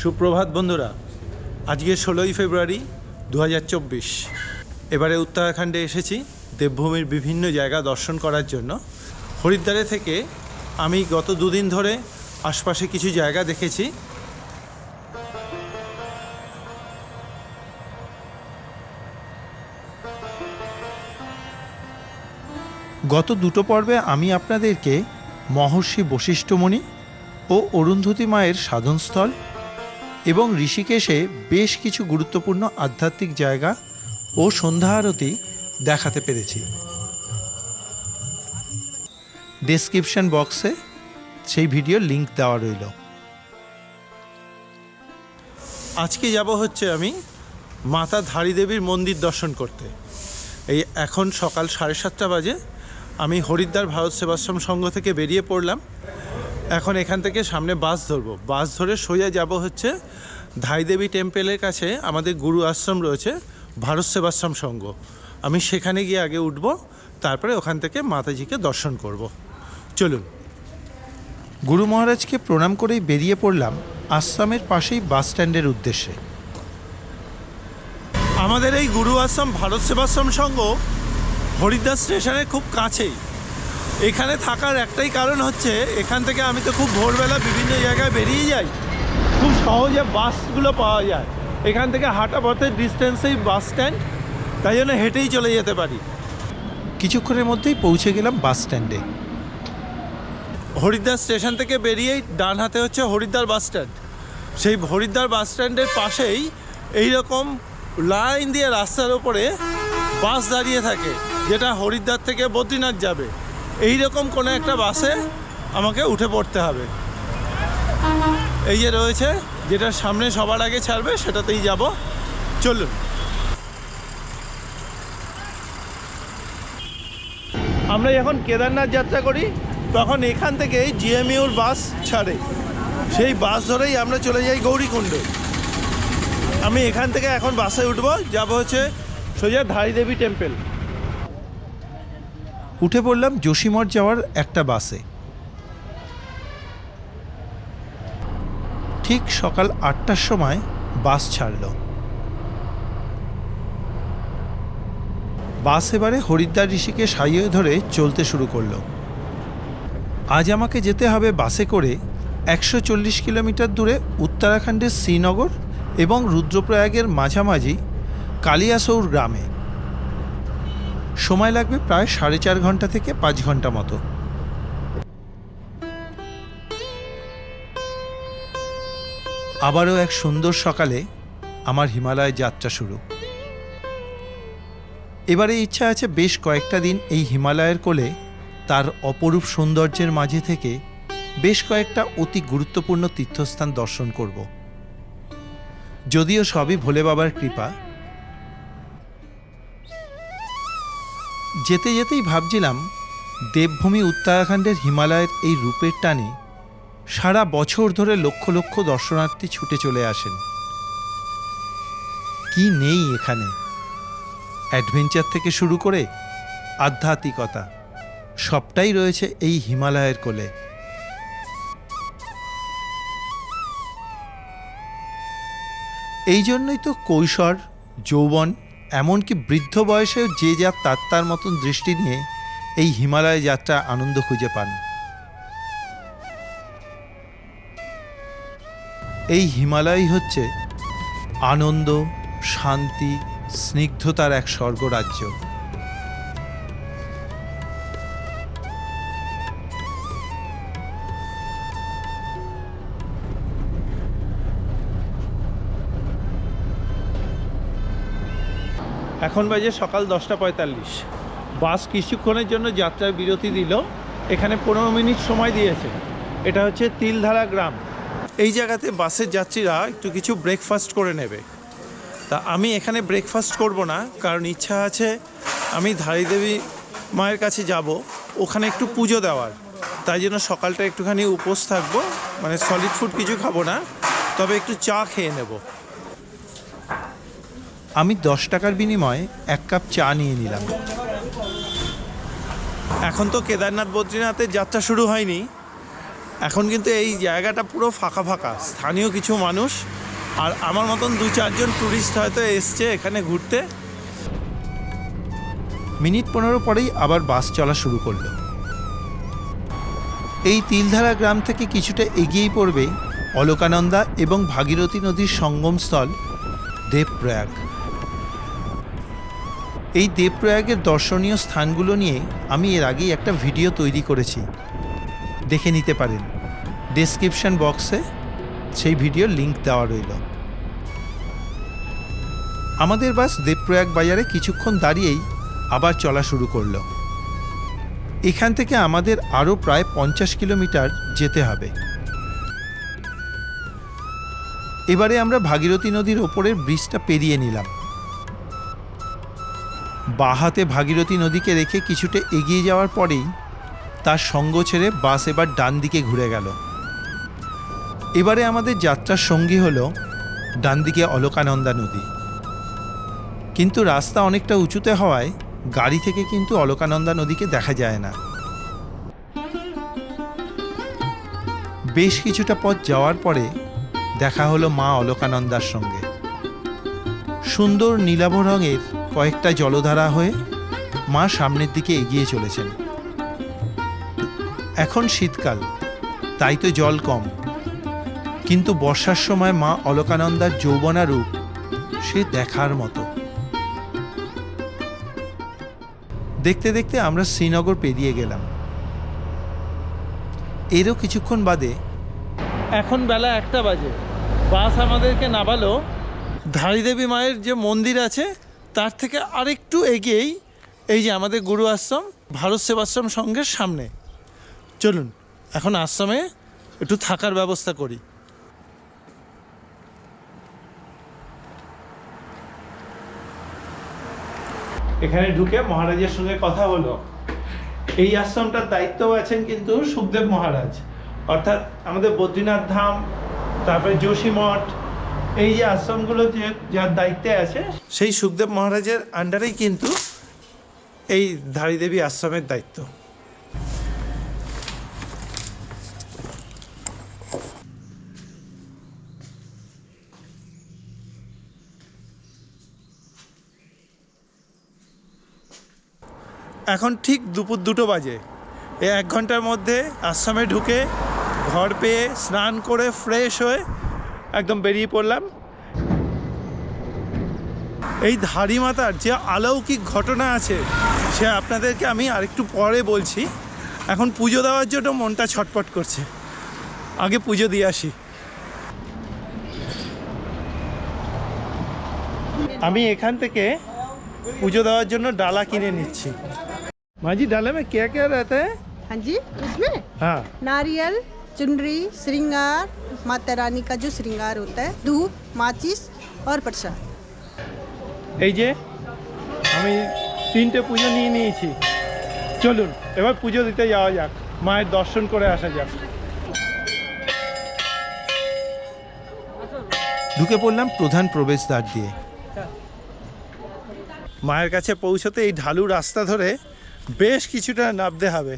সুপ্রভাত বন্ধুরা, আজকে ষোলোই ফেব্রুয়ারি দু হাজার চব্বিশ। এবারে উত্তরাখণ্ডে এসেছি, দেবভূমির বিভিন্ন জায়গা দর্শন করার জন্য। হরিদ্বারে থেকে আমি গত দুদিন ধরে আশপাশে কিছু জায়গা দেখেছি। গত দুটো পর্বে আমি আপনাদেরকে মহর্ষি বশিষ্ঠমণি ও অরুন্ধতী মায়ের সাধনস্থল এবং ঋষিকেশে বেশ কিছু গুরুত্বপূর্ণ আধ্যাত্মিক জায়গা ও সন্ধ্যা আরতি দেখাতে পেরেছি। ডেসক্রিপশন বক্সে সেই ভিডিওর লিংক দেওয়া রইল। আজকে যাব হচ্ছে আমি মাতা ধারী দেবীর মন্দির দর্শন করতে। এই এখন সকাল সাড়ে সাতটা বাজে, আমি হরিদ্বার ভারত সেবাশ্রম সংঘ থেকে বেরিয়ে পড়লাম। এখন এখান থেকে সামনে বাস ধরবো। বাস ধরে সোজা যাব হচ্ছে ধাইদেবী টেম্পেলের কাছে আমাদের গুরু আশ্রম রয়েছে, ভারত সেবাশ্রম সংঘ। আমি সেখানে গিয়ে আগে উঠব, তারপরে ওখান থেকে মাতাজিকে দর্শন করব। চলুন। গুরু মহারাজকে প্রণাম করেই বেরিয়ে পড়লাম আশ্রমের পাশেই বাস স্ট্যান্ডের উদ্দেশ্যে। আমাদের এই গুরু আশ্রম, ভারত সেবাশ্রম সংঘ হরিদ্বার স্টেশনের খুব কাছেই। এখানে থাকার একটাই কারণ হচ্ছে, এখান থেকে আমি তো খুব ভোরবেলা বিভিন্ন জায়গায় বেরিয়ে যাই। খুব সহজে বাসগুলো পাওয়া যায়। এখান থেকে হাঁটা পথের ডিস্টেন্সেই বাস স্ট্যান্ড তাই জন্য হেঁটেই চলে যেতে পারি। কিছুক্ষণের মধ্যেই পৌঁছে গেলাম বাস স্ট্যান্ডে হরিদ্বার স্টেশন থেকে বেরিয়েই ডান হাতে হচ্ছে হরিদ্বার বাস স্ট্যান্ড সেই হরিদ্বার বাস স্ট্যান্ডের পাশেই এই রকম লাইন দিয়ে রাস্তার ওপরে বাস দাঁড়িয়ে থাকে যেটা হরিদ্বার থেকে বদ্রীনাথ যাবে। এই রকম কোনো একটা বাসে আমাকে উঠে পড়তে হবে। এই যে রয়েছে, যেটা সামনে সবার আগে ছাড়বে, সেটাতেই যাব। চলুন। আমরা যখন কেদারনাথ যাত্রা করি, তখন এখান থেকে জিএমইউর বাস ছাড়ে। সেই বাস ধরেই আমরা চলে যাই গৌরীকুণ্ডে। আমি এখান থেকে এখন বাসে উঠবো, যাব হচ্ছে সোজা ধারী দেবী টেম্পল। উঠে পড়লাম যোশীমঠ যাওয়ার একটা বাসে। ঠিক সকাল আটটার সময় বাস ছাড়ল। বাস এবারে হরিদ্বার ঋষিকে সাইয়ে ধরে চলতে শুরু করল। আজ আমাকে যেতে হবে বাসে করে একশো চল্লিশ কিলোমিটার দূরে উত্তরাখণ্ডের শ্রীনগর এবং রুদ্রপ্রয়াগের মাঝামাঝি কালিয়াসৌর গ্রামে। সময় লাগবে প্রায় সাড়ে চার ঘণ্টা থেকে পাঁচ ঘণ্টা মতো। আবারও এক সুন্দর সকালে আমার হিমালয় যাত্রা শুরু। এবারে ইচ্ছা আছে বেশ কয়েকটা দিন এই হিমালয়ের কোলে তার অপরূপ সৌন্দর্যের মাঝে থেকে বেশ কয়েকটা অতি গুরুত্বপূর্ণ তীর্থস্থান দর্শন করব। যদিও সবই ভোলে বাবার কৃপা। যেতে যেতেই ভাবছিলাম, দেবভূমি উত্তরাখণ্ডের হিমালয়ের এই রূপের টানে সারা বছর ধরে লক্ষ লক্ষ দর্শনার্থী ছুটে চলে আসেন। কি নেই এখানে? অ্যাডভেঞ্চার থেকে শুরু করে আধ্যাত্মিকতা, সবটাই রয়েছে এই হিমালয়ের কোলে। এই জন্যই তো কৈশোর, যৌবন, এমনকি বৃদ্ধ বয়সেও যে যা তার তার মতন দৃষ্টি নিয়ে এই হিমালয় যাত্রা আনন্দ খুঁজে পান। এই হিমালয় হচ্ছে আনন্দ, শান্তি, স্নিগ্ধতার এক স্বর্গরাজ্য। এখন বাজে সকাল দশটা পঁয়তাল্লিশ। বাস কিছুক্ষণের জন্য যাত্রার বিরতি দিল। এখানে পনেরো মিনিট সময় দিয়েছে। এটা হচ্ছে তিলধারা গ্রাম। এই জায়গাতে বাসের যাত্রীরা একটু কিছু ব্রেকফাস্ট করে নেবে। তা আমি এখানে ব্রেকফাস্ট করব না, কারণ ইচ্ছা আছে আমি ধারীদেবী মায়ের কাছে যাব, ওখানে একটু পুজো দেওয়ার। তাই জন্য সকালটা একটুখানি উপোস থাকব মানে সলিড ফুড কিছু খাব না, তবে একটু চা খেয়ে নেব। আমি দশ টাকার বিনিময়ে এক কাপ চা নিয়ে নিলাম। এখন তো কেদারনাথ বদ্রীনাথের যাত্রা শুরু হয়নি এখন কিন্তু এই জায়গাটা পুরো ফাঁকা ফাঁকা। স্থানীয় কিছু মানুষ আর আমার মতন দু চারজন ট্যুরিস্ট হয়তো এসছে এখানে ঘুরতে। মিনিট পনেরো পরেই আবার বাস চলা শুরু করল। এই তিলধারা গ্রাম থেকে কিছুটা এগিয়েই পড়বে অলকানন্দা এবং ভাগীরথী নদীর সঙ্গমস্থল দেবপ্রয়াগ। এই দেবপ্রয়াগের দর্শনীয় স্থানগুলো নিয়ে আমি এর আগেই একটা ভিডিও তৈরি করেছি। দেখে নিতে পারেন। ডেসক্রিপশন বক্সে সেই ভিডিওর লিংক দেওয়া রইল। আমাদের বাস দেবপ্রয়াগ বাজারে কিছুক্ষণ দাঁড়িয়েই আবার চলা শুরু করল। এখান থেকে আমাদের আরও প্রায় পঞ্চাশ কিলোমিটার যেতে হবে। এবারে আমরা ভাগীরথী নদীর ওপরের ব্রিজটা পেরিয়ে নিলাম। বাহাতে ভাগীরথী নদীকে রেখে কিছুটা এগিয়ে যাওয়ার পরেই তার সঙ্গ ছেড়ে বাস এবার ডান দিকে ঘুরে গেল। এবারে আমাদের যাত্রার সঙ্গী হলো ডান দিকে অলকানন্দা নদী। কিন্তু রাস্তা অনেকটা উঁচুতে হওয়ায় গাড়ি থেকে কিন্তু অলকানন্দা নদীকে দেখা যায় না। বেশ কিছুটা পথ যাওয়ার পরে দেখা হলো মা অলকানন্দার সঙ্গে। সুন্দর নীলাভ রঙের কয়েকটা জলধারা হয়ে মা সামনের দিকে এগিয়ে চলেছেন। এখন শীতকাল, তাই তো জল কম। কিন্তু বর্ষার সময় মা অলকানন্দার যৌবনা রূপ সে দেখার মতো। দেখতে দেখতে আমরা শ্রীনগর পেরিয়ে গেলাম। এরও কিছুক্ষণ বাদে এখন বেলা একটা বাজে। বাস আমাদেরকে নামালো। ধারীদেবী মায়ের যে মন্দির আছে, তার থেকে আরেকটু এগিয়েই এই যে আমাদের গুরু আশ্রম ভারত সেবাশ্রম সংঘের সামনে। চলুন, এখন আশ্রমে একটু থাকার ব্যবস্থা করি। এখানে ঢুকে মহারাজের সঙ্গে কথা হলো এই আশ্রমটার দায়িত্ব আছেন কিন্তু সুখদেব মহারাজ। অর্থাৎ আমাদের বদ্রীনাথ ধাম, তারপরে যোশী মঠ, এই যে আশ্রমগুলো যে যার দায়িত্বে আছে, সেই সুখদেব মহারাজের আন্ডারেই কিন্তু এই ধারীদেবী আশ্রমের দায়িত্ব। এখন ঠিক দুপুর দুটো বাজে। এই এক ঘণ্টার মধ্যে আশ্রমে ঢুকে ঘর পেয়ে স্নান করে ফ্রেশ হয়ে একদম বেরিয়ে পড়লাম। এই ধারী মাতার যে আলৌকিক ঘটনা আছে, সে আপনাদেরকে আমি আরেকটু পরে বলছি। এখন পুজো দেওয়ার জন্য মনটা ছটপট করছে। আগে পুজো দিয়ে আসি। আমি এখান থেকে পুজো দেওয়ার জন্য ডালা কিনে নিচ্ছি। माँ जी डाले में क्या क्या रहता है हाँ जी इसमें हाँ नारियल चुनरी श्रृंगार माता रानी का जो श्रृंगार होता है धूप माचिस और प्रसाद এই যে আমি তিনটে পুজো নিয়ে নিয়েছি চলুন এবার পুজো দিতে যাওয়া যাক মায়ের দর্শন করে আসা যাক ঢুকে পড়লাম প্রধান প্রবেশদ্বার দিয়ে মায়ের কাছে পৌঁছতে এই ঢালু রাস্তা ধরে বেশ কিছুটা নামতে হবে।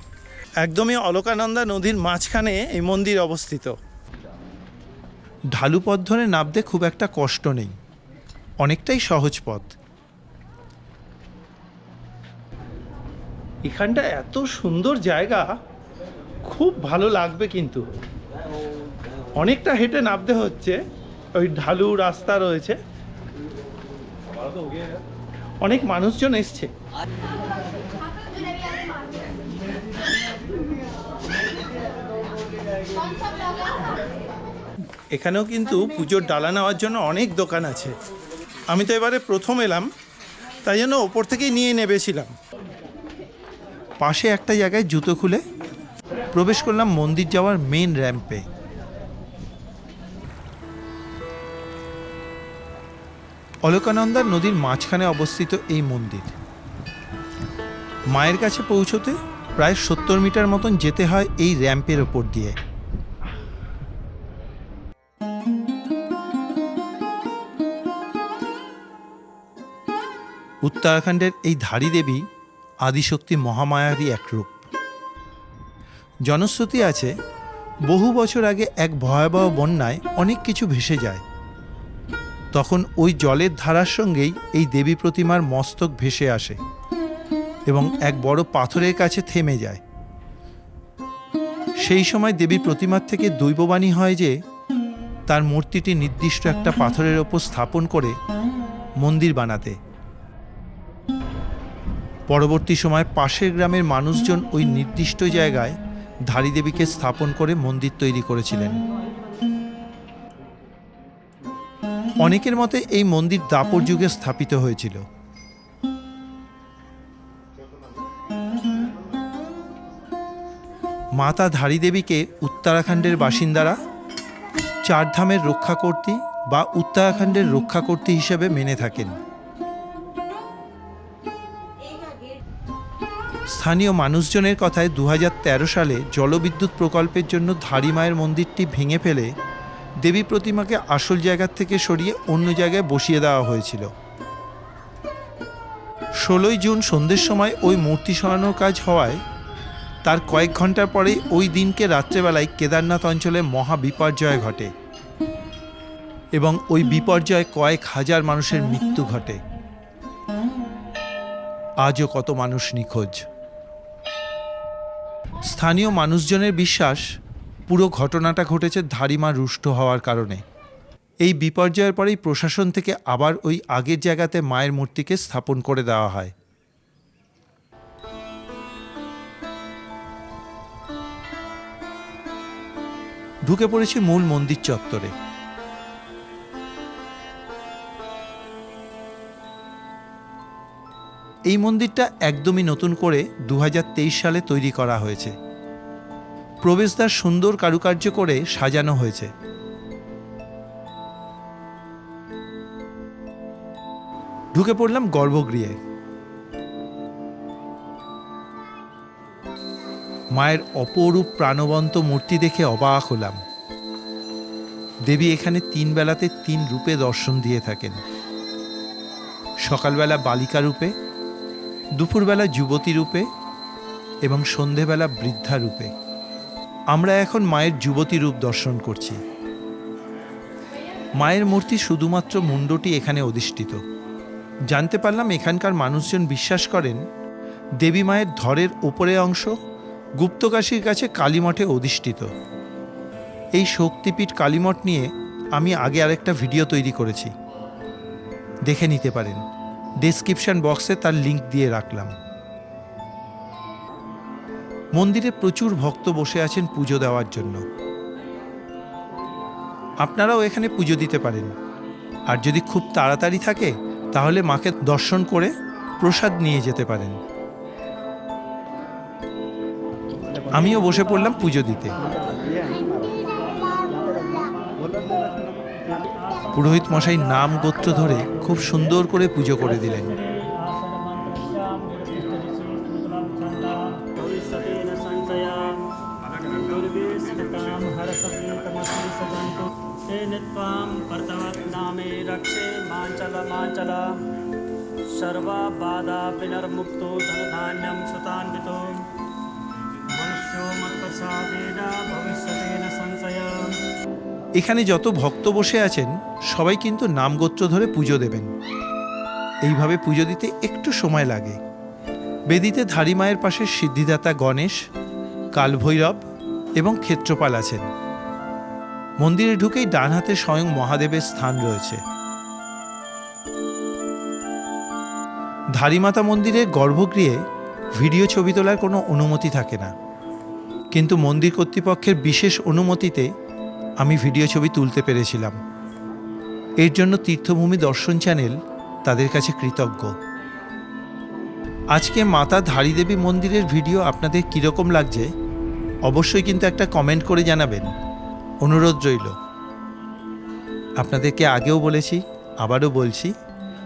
একদমই অলকানন্দা নদীর মাঝখানে এই মন্দির অবস্থিত। ঢালু পথ ধরে নামতে খুব একটা কষ্ট নেই। অনেকটাই সহজ পথ। এখানটা এত সুন্দর জায়গা খুব ভালো লাগবে কিন্তু। অনেকটা হেঁটে নামতে হচ্ছে ওই ঢালু রাস্তা রয়েছে। অনেক মানুষজন এসছে। এখানেও কিন্তু পুজোর ডালা নেওয়ার জন্য অনেক দোকান আছে। আমি তো এবারে প্রথম এলাম, তাই জন্য ওপর থেকেই নিয়ে নেবেছিলাম। পাশে একটা জায়গায় জুতো খুলে প্রবেশ করলাম মন্দির যাওয়ার মেন র্যাম্পে। অলকানন্দার নদীর মাঝখানে অবস্থিত এই মন্দির। মায়ের কাছে পৌঁছতে প্রায় সত্তর মিটার মতন যেতে হয় এই র্যাম্পের ওপর দিয়ে। উত্তরাখণ্ডের এই ধারী দেবী আদিশক্তি মহামায়ারই এক রূপ। জনশ্রুতি আছে, বহু বছর আগে এক ভয়াবহ বন্যায় অনেক কিছু ভেসে যায়। তখন ওই জলের ধারার সঙ্গেই এই দেবী প্রতিমার মস্তক ভেসে আসে। এবং এক বড় পাথরের কাছে থেমে যায়। সেই সময় দেবী প্রতিমার থেকে দৈববাণী হয় যে, তার মূর্তিটি নির্দিষ্ট একটা পাথরের ওপর স্থাপন করে মন্দির বানাতে। পরবর্তী সময় পাশের গ্রামের মানুষজন ওই নির্দিষ্ট জায়গায় ধারী দেবীকে স্থাপন করে মন্দির তৈরি করেছিলেন। অনেকের মতে এই মন্দির দাপর যুগে স্থাপিত হয়েছিল। মাতা ধারী দেবীকে উত্তরাখণ্ডের বাসিন্দারা চারধামের রক্ষাকর্ত্রী বা উত্তরাখণ্ডের রক্ষাকর্ত্রী হিসেবে মেনে থাকেন। স্থানীয় মানুষজনের কথায় দু হাজার তেরো সালে জলবিদ্যুৎ প্রকল্পের জন্য ধারী মায়ের মন্দিরটি ভেঙে ফেলে দেবী প্রতিমাকে আসল জায়গার থেকে সরিয়ে অন্য জায়গায় বসিয়ে দেওয়া হয়েছিল। ষোলোই জুন সন্ধ্যের সময় ওই মূর্তি সরানোর কাজ হওয়ায় তার কয়েক ঘণ্টার পরেই ওই দিনকে রাত্রেবেলায় কেদারনাথ অঞ্চলে মহা বিপর্যয় ঘটে এবং ওই বিপর্যয়ে কয়েক হাজার মানুষের মৃত্যু ঘটে। আজও কত মানুষ নিখোঁজ। স্থানীয় মানুষজনের বিশ্বাস, পুরো ঘটনাটা ঘটেছে ধারিমা রুষ্ট হওয়ার কারণে। এই বিপর্যয়ের পরেই প্রশাসন থেকে আবার ওই আগের জায়গাতে মায়ের মূর্তিকে স্থাপন করে দেওয়া হয়। ঢুকে পড়েছি মূল মন্দির চত্বরে। এই মন্দিরটা একদমই নতুন করে দু হাজার তেইশ সালে তৈরি করা হয়েছে। প্রবেশদ্বার সুন্দর কারুকার্য করে সাজানো হয়েছে। ঢুকে পড়লাম গর্ভগৃহে। মায়ের অপরূপ প্রাণবন্ত মূর্তি দেখে অবাক হলাম। দেবী এখানে তিন বেলাতে তিন রূপে দর্শন দিয়ে থাকেন। সকালবেলা বালিকা রূপে, দুপুরবেলা যুবতী রূপে এবং সন্ধেবেলা বৃদ্ধা রূপে। আমরা এখন মায়ের যুবতী রূপ দর্শন করছি। মায়ের মূর্তি শুধুমাত্র মুন্ডটি এখানে অধিষ্ঠিত। জানতে পারলাম এখানকার মানুষজন বিশ্বাস করেন, দেবী মায়ের ধরের ওপরে অংশ গুপ্তকাশীর কাছে কালীমঠে অধিষ্ঠিত। এই শক্তিপীঠ কালীমঠ নিয়ে আমি আগে আরেকটা ভিডিও তৈরি করেছি। দেখে নিতে পারেন। ডেসক্রিপশন বক্সে তার লিংক দিয়ে রাখলাম। মন্দিরে প্রচুর ভক্ত বসে আছেন পুজো দেওয়ার জন্য। আপনারাও এখানে পুজো দিতে পারেন। আর যদি খুব তাড়াতাড়ি থাকে, তাহলে মাকে দর্শন করে প্রসাদ নিয়ে যেতে পারেন। আমিও বসে পড়লাম পুজো দিতে পুরোহিত মশাই নাম গোত্র ধরে খুব সুন্দর করে পুজো করে দিলেন भविष्यतेन संशया दुर्विस्मृतां हरसप्रीतमस्मि सदन्तु तेन त्वां पर्तवत्नामे रक्षे माञ्चल माञ्चल सर्वाबाधा विनर्मुक्तो धनधान्यं सुतान्वितो এখানে যত ভক্ত বসে আছেন, সবাই কিন্তু নাম গোত্র ধরে পুজো দেবেন। এইভাবে পুজো দিতে একটু সময় লাগে। বেদিতে ধারী মায়ের পাশে সিদ্ধিদাতা গণেশ, কালভৈরব এবং ক্ষেত্রপাল আছেন। মন্দিরে ঢুকেই ডান হাতে স্বয়ং মহাদেবের স্থান রয়েছে। ধারীমাতা মন্দিরের গর্ভগৃহে ভিডিও ছবি তোলার কোনো অনুমতি থাকে না। কিন্তু মন্দির কর্তৃপক্ষের বিশেষ অনুমতিতে আমি ভিডিও ছবি তুলতে পেরেছিলাম। এর জন্য তীর্থভূমি দর্শন চ্যানেল তাদের কাছে কৃতজ্ঞ। আজকে মাতা ধারী দেবী মন্দিরের ভিডিও আপনাদের কীরকম লাগছে, অবশ্যই কিন্তু একটা কমেন্ট করে জানাবেন। অনুরোধ রইল। আপনাদেরকে আগেও বলেছি, আবারও বলছি,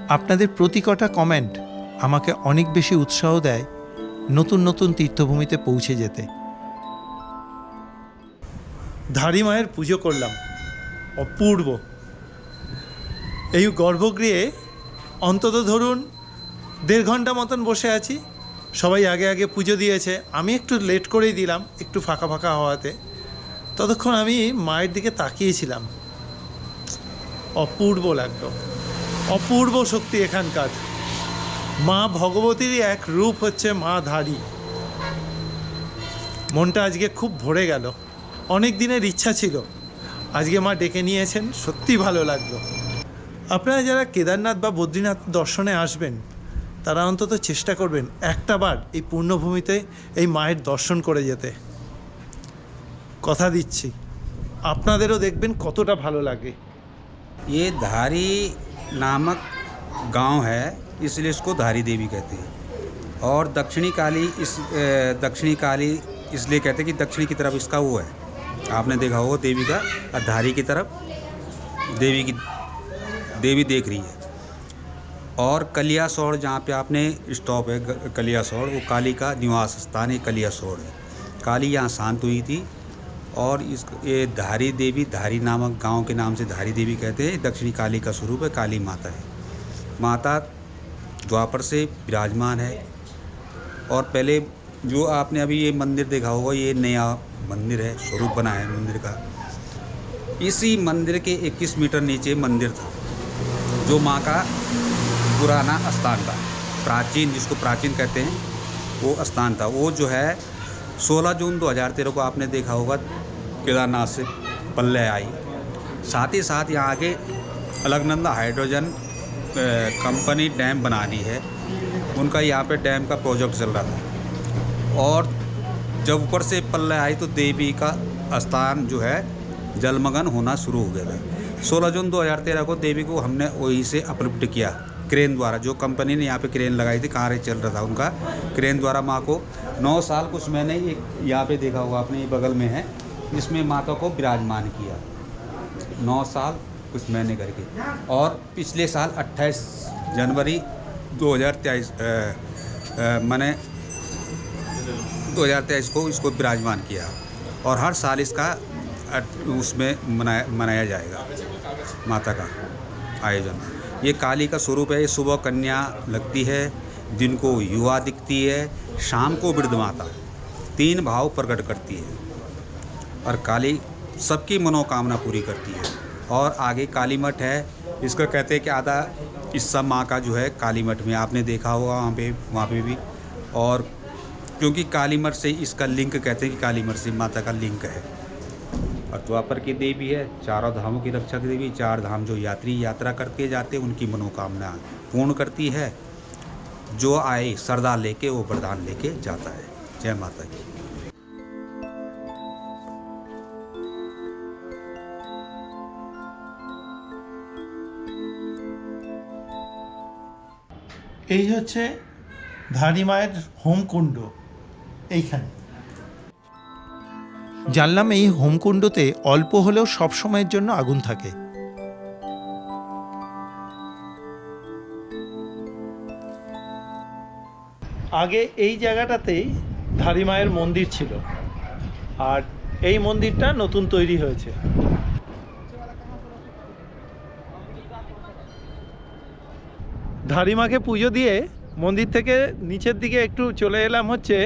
আপনাদের প্রতি কটা কমেন্ট আমাকে অনেক বেশি উৎসাহ দেয় নতুন নতুন তীর্থভূমিতে পৌঁছে যেতে। ধারী মায়ের পুজো করলাম। অপূর্ব। এই গর্ভগৃহে অন্তত ধরুন দেড় ঘণ্টা মতন বসে আছি। সবাই আগে আগে পুজো দিয়েছে। আমি একটু লেট করেই দিলাম, একটু ফাঁকা ফাঁকা হওয়াতে। ততক্ষণ আমি মায়ের দিকে তাকিয়েছিলাম। অপূর্ব লাগল। অপূর্ব শক্তি এখানকার। মা ভগবতীরই এক রূপ হচ্ছে মা ধারী। মনটা আজকে খুব ভরে গেল। অনেক দিনের ইচ্ছা ছিল আজকে মা ডেকে নিয়েছেন সত্যি ভালো লাগলো আপনারা যারা কেদারনাথ বা বদ্রীনাথ দর্শনে আসবেন তারা অন্তত চেষ্টা করবেন একটা বার এই পূর্ণভূমিতে এই মায়ের দর্শন করে যেতে কথা দিচ্ছি আপনাদেরও দেখবেন কতটা ভালো লাগে ये धारी नामक गांव है इसलिए इसको धारी देवी कहते हैं और दक्षिणी काली इस अ, दक्षिणी काली इसलिए कहते हैं कि दक्षिणी की तरफ इसका वो है आपने देखा होगा देवी का धारी की तरफ़ देवी की देवी देख रही है। और कलियासौड़ जहाँ पे आपने स्टॉप है कलियासौड़, वो काली का निवास स्थान है, कलियासौड़ है। काली यहाँ शांत हुई थी और इस, ये धारी देवी, धारी नामक गाँव के नाम से धारी देवी कहते हैं। दक्षिणी काली का स्वरूप है, काली माता है। माता द्वापर से विराजमान है और पहले जो आपने अभी ये मंदिर देखा होगा, ये नया मंदिर है, स्वरूप बना है मंदिर का। इसी मंदिर के 21 मीटर नीचे मंदिर था, जो माँ का पुराना स्थान था। प्राचीन, जिसको प्राचीन कहते हैं, वो स्थान था। वो जो है 16 जून 2013 को आपने देखा होगा, केदारनाथ से पल्ले आई। साथ ही साथ यहाँ आके अलगनंदा हाइड्रोजन कंपनी डैम बना दी है। उनका यहाँ पे डैम का प्रोजेक्ट चल रहा था। और जब ऊपर से पल्ले आई तो देवी का स्थान जो है, जलमग्न होना शुरू हो गया था। 16 जून 2013 को देवी को हमने वहीं से अपलिफ्ट किया, क्रेन द्वारा। जो कंपनी ने यहाँ पे क्रेन लगाई थी कार्य चल रहा था उनका, क्रेन द्वारा माँ को। नौ साल कुछ मैंने एक यहाँ पे देखा होगा आपने ये बगल में है इसमें माता को विराजमान किया। नौ साल कुछ महीने करके। और पिछले साल 28 जनवरी 2023 मैंने 2023 को इसको विराजमान किया। और हर साल इसका उसमें मनाया मनाया जाएगा, माता का आयोजन। ये काली का स्वरूप है, ये सुबह कन्या लगती है, दिन को युवा दिखती है, शाम को वृद्ध माता। तीन भाव प्रकट करती है। और काली सबकी मनोकामना पूरी करती है। और आगे काली मठ है, इसका कहते हैं कि आधा हिस्सा माँ का जो है काली मठ में। आपने देखा होगा वहाँ पे वहाँ पे भी। और क्योंकि काली मठ से इसका लिंक कहते हैं कि काली मठ से माता का लिंक है और द्वापर की देवी है चारों धामों की रक्षक देवी चार धाम जो यात्री यात्रा करके जाते हैं उनकी मनोकामना पूर्ण करती है जो आए सरदार लेके वो वरदान लेके जाता है जय माता की এই হচ্ছে ধানি মায়ের হোমকুণ্ড এইখানে। জানলাম এই হোমকুণ্ডতে অল্প হলেও সব সময়ের জন্য আগুন থাকে। আগে এই জায়গাটাতেই ধারি মায়ের মন্দির ছিল। আর এই মন্দিরটা নতুন তৈরি হয়েছে। ধারিমাকে পুজো দিয়ে মন্দির থেকে নিচের দিকে একটু চলে এলাম হচ্ছে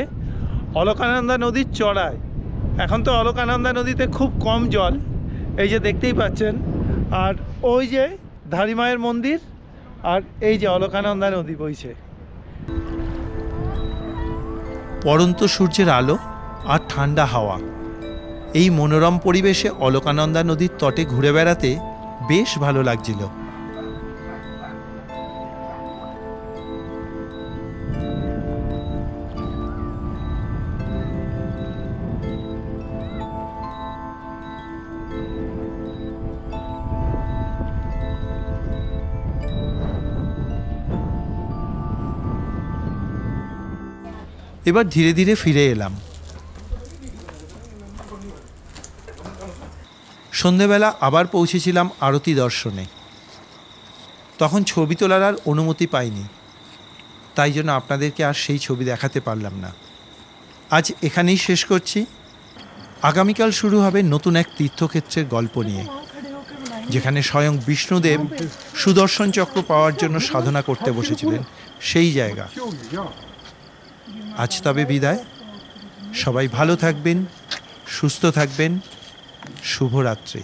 অলকানন্দা নদীর চড়ায়। এখন তো অলকানন্দা নদীতে খুব কম জল, এই যে দেখতেই পাচ্ছেন। আর ওই যে ধারিমায়ের মন্দির, আর এই যে অলকানন্দা নদী বইছে। পরন্ত সূর্যের আলো আর ঠান্ডা হাওয়া। এই মনোরম পরিবেশে অলকানন্দা নদীর তটে ঘুরে বেড়াতে বেশ ভালো লাগছিল। এবার ধীরে ধীরে ফিরে এলাম। সন্ধেবেলা আবার পৌঁছেছিলাম আরতি দর্শনে। তখন ছবি তোলার আর অনুমতি পাইনি। তাই জন্য আপনাদেরকে আর সেই ছবি দেখাতে পারলাম না। আজ এখানেই শেষ করছি। আগামীকাল শুরু হবে নতুন এক তীর্থক্ষেত্রের গল্প নিয়ে, যেখানে স্বয়ং বিষ্ণুদেব সুদর্শন চক্র পাওয়ার জন্য সাধনা করতে বসেছিলেন সেই জায়গা। আজ তবে বিদায়। সবাই ভালো থাকবেন সুস্থ থাকবেন। শুভরাত্রি।